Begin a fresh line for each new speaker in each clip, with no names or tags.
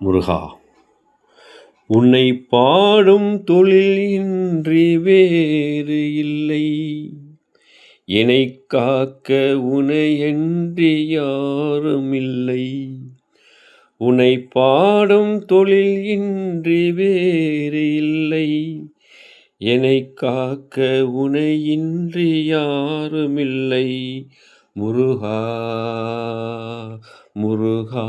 முருகா. உன்னை பாடும் தொழில் இன்றி வேறு இல்லை. என்னை காக்க உனையன்றி யாரும் இல்லை உன்னை பாடும் தொழில் இன்றி வேறு இல்லை. என்னை காக்க உனையின்றி யாருமில்லை. முருகா முருகா.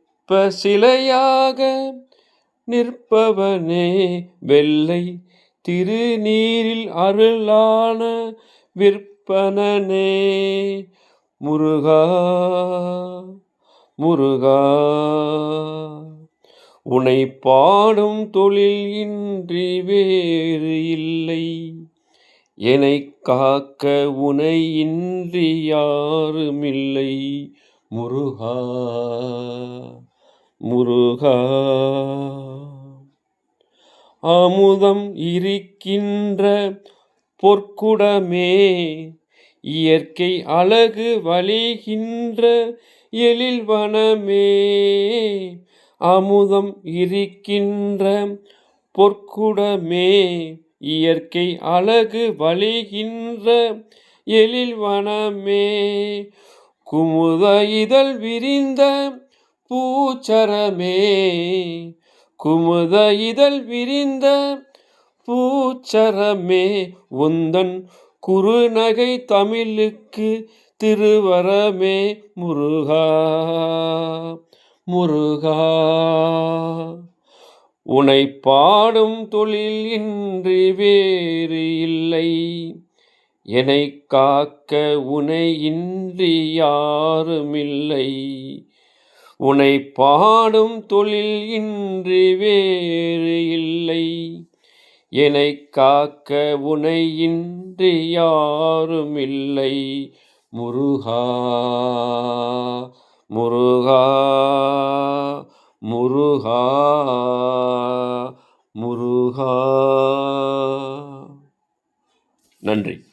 சிலையாக நிற்பவனே வெள்ளை திருநீரில் அருளான விற்பனனே. முருகா முருகா உனை பாடும் தொழில் இன்றி வேறு இல்லை. என்னை காக்க உனை இன்றி யாருமில்லை. முருகா முருகா. அமுதம் இருக்கின்ற பொற்குடமே இயற்கை அழகு வழிகின்ற எழில் வனமே. அமுதம் இருக்கின்ற பொற்குடமே இயற்கை அழகு வழிகின்ற எழில் வனமே. குமுத இதழ் விரிந்த பூச்சரமே. குமுத இதழ் விரிந்த பூச்சரமே. உந்தன் குறுநகை தமிழுக்கு திருவரமே. முருகா முருகா. உனை பாடும் தொழில் இன்றி வேறு இல்லை. என்னை காக்க உனை இன்றி யாருமில்லை. உனை பாடும் தொழில் இன்றி வேறு இல்லை. என்னை காக்க உனை இன்றி யாரும் இல்லை. முருகா முருகா முருகா முருகா. நன்றி.